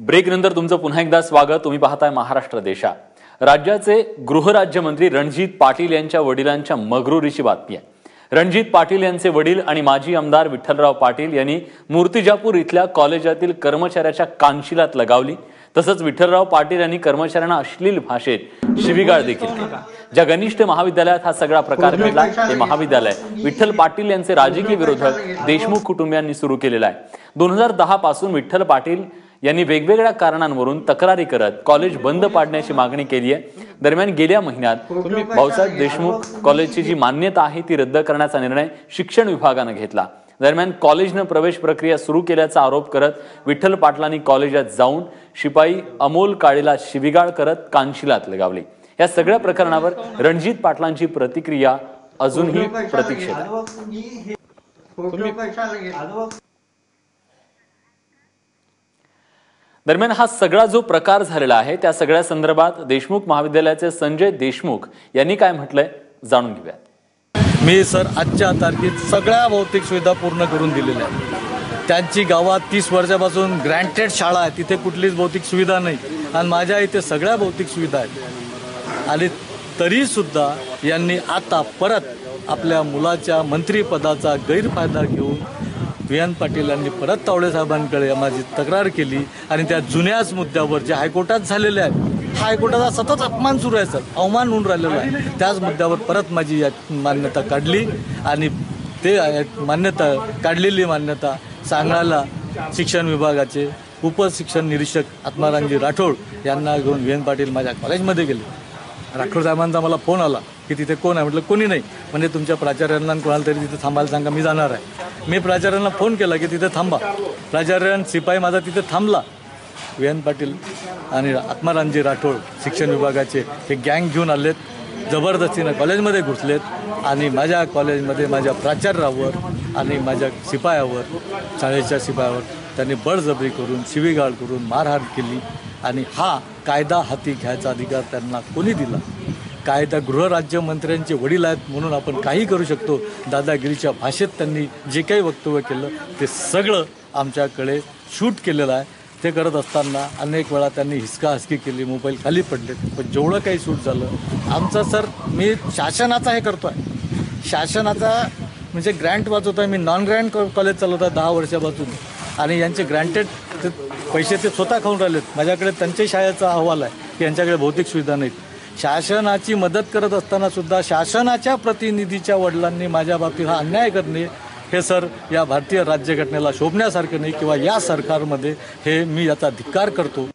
Break नंतर तुमचं पुन्हा एकदा स्वागत. तुम्ही पाहताय महाराष्ट्र देशा. राज्याचे गृहराज्यमंत्री रणजित पाटील यांच्या वडिलांच्या मगरुरीची बातमी आहे. रणजित पाटील यांचे वडील आणि माजी आमदार विठ्ठलराव पाटील यांनी मूर्तिजापूर इथल्या कॉलेजातील कर्मचाऱ्याच्या कानशिलात लगावली. तसंच विठ्ठलराव पाटील यांनी कर्मचाऱ्यांना अश्लील भाषेत शिवीगाळ देखील केली. ज्या घनिष्ठ महाविद्यालयात हा सगळा प्रकार घडला ते महाविद्यालय. विठ्ठल पाटील यांचे राजकीय विरोधक देशमुख कुटुंबियांनी सुरू केलेलं आहे. दोन हजार दहा पासून विठ्ठल पाटील यांनी वेगवेगळ्या कारणांवरून तक्रारी करत कॉलेज बंद पाडण्याची मागणी केली आहे. दरम्यान गेल्या महिन्यात भाऊसाहेब देशमुख कॉलेजची जी मान्यता आहे ती रद्द करण्याचा निर्णय शिक्षण विभागानं घेतला. दरम्यान कॉलेजनं प्रवेश प्रक्रिया सुरू केल्याचा आरोप करत विठ्ठल पाटलांनी कॉलेजात जाऊन शिपाई अमोल काळेला शिबिगाळ करत कानशिलात लगावली. या सगळ्या प्रकरणावर रणजित पाटलांची प्रतिक्रिया अजूनही प्रतीक्षेत आहे दरम्यान हा सगळा जो प्रकार झालेला आहे त्या सगळ्या संदर्भात देशमुख महाविद्यालयाचे संजय देशमुख यांनी काय म्हटलंय जाणून घेऊयात. मी सर आजच्या तारखेत सगळ्या भौतिक सुविधा पूर्ण करून दिलेल्या आहेत. त्यांची गावात तीस वर्षापासून ग्रँटेड शाळा आहे तिथे कुठलीच भौतिक सुविधा नाही. आणि माझ्या इथे सगळ्या भौतिक सुविधा आहेत. आणि तरीसुद्धा यांनी आता परत आपल्या मुलाच्या मंत्रिपदाचा गैरफायदा घेऊन एन पाटील यांनी परत तावडे साहेबांकडे माझी तक्रार केली आणि त्या जुन्याच मुद्द्यावर जे हायकोर्टात झालेले आहेत हायकोर्टाचा सतत अपमान सुरू आहे सर. अवमान होऊन राहिलेला आहे. त्याच मुद्द्यावर परत माझी या मान्यता काढली आणि ते मान्यता काढलेली मान्यता सांगायला शिक्षण विभागाचे उपशिक्षण निरीक्षक आत्मारामजी राठोड यांना घेऊन व्ही एन पाटील माझ्या कॉलेजमध्ये गेले. राठोड साहेबांचा मला फोन आला की तिथे कोण आहे? म्हटलं कोणी नाही. म्हणजे तुमच्या प्राचार्यांना कोणाला तरी तिथे थांबायला सांगा मी जाणार आहे. मी प्राचार्यांना फोन केला की तिथे थांबा. प्राचार्यां शिपाई माझा तिथे थांबला. व्ही एन पाटील आणि आत्मारामजी राठोड शिक्षण विभागाचे हे गँग घेऊन आलेत. जबरदस्तीनं कॉलेजमध्ये घुसलेत आणि माझ्या कॉलेजमध्ये माझ्या प्राचार्यावर आणि माझ्या शिपायावर शाळेच्या शिपायावर त्यांनी बळजबरी करून शिवीगाळ करून मारहाण केली आणि हा कायदा हाती घ्यायचा अधिकार त्यांना कोणी दिला? कायदा गृहराज्यमंत्र्यांचे वडील आहेत म्हणून आपण काही करू शकतो. दादागिरीच्या भाषेत त्यांनी जे काही वक्तव्य केलं ते सगळं आमच्याकडे शूट केलेलं आहे. ते करत असताना अनेक वेळा त्यांनी हिसकाहसकी केली मोबाईल खाली पडले. पण जेवढं काही शूट झालं आमचं सर मी शासनाचा हे करतो आहे शासनाचा म्हणजे ग्रँट वाचवतो आहे मी नॉन ग्रँट कॉलेज चालवत आहे दहा वर्षापासून. आणि यांचे ग्रँटेड ते पैसे ते स्वतः खाऊन राहिलेत. माझ्याकडे त्यांच्या शाळेचा अहवाल आहे की यांच्याकडे भौतिक सुविधा नाहीत. शासनाची मदत करत असताना सुद्धा शासनाच्या प्रतिनिधीच्या वडिलांनी माझ्या बाबतीत हा अन्याय करणे हे सर या भारतीय राज्यघटनेला शोभण्यासारखं नाही किंवा या सरकारमध्ये हे मी याचा धिक्कार करतो.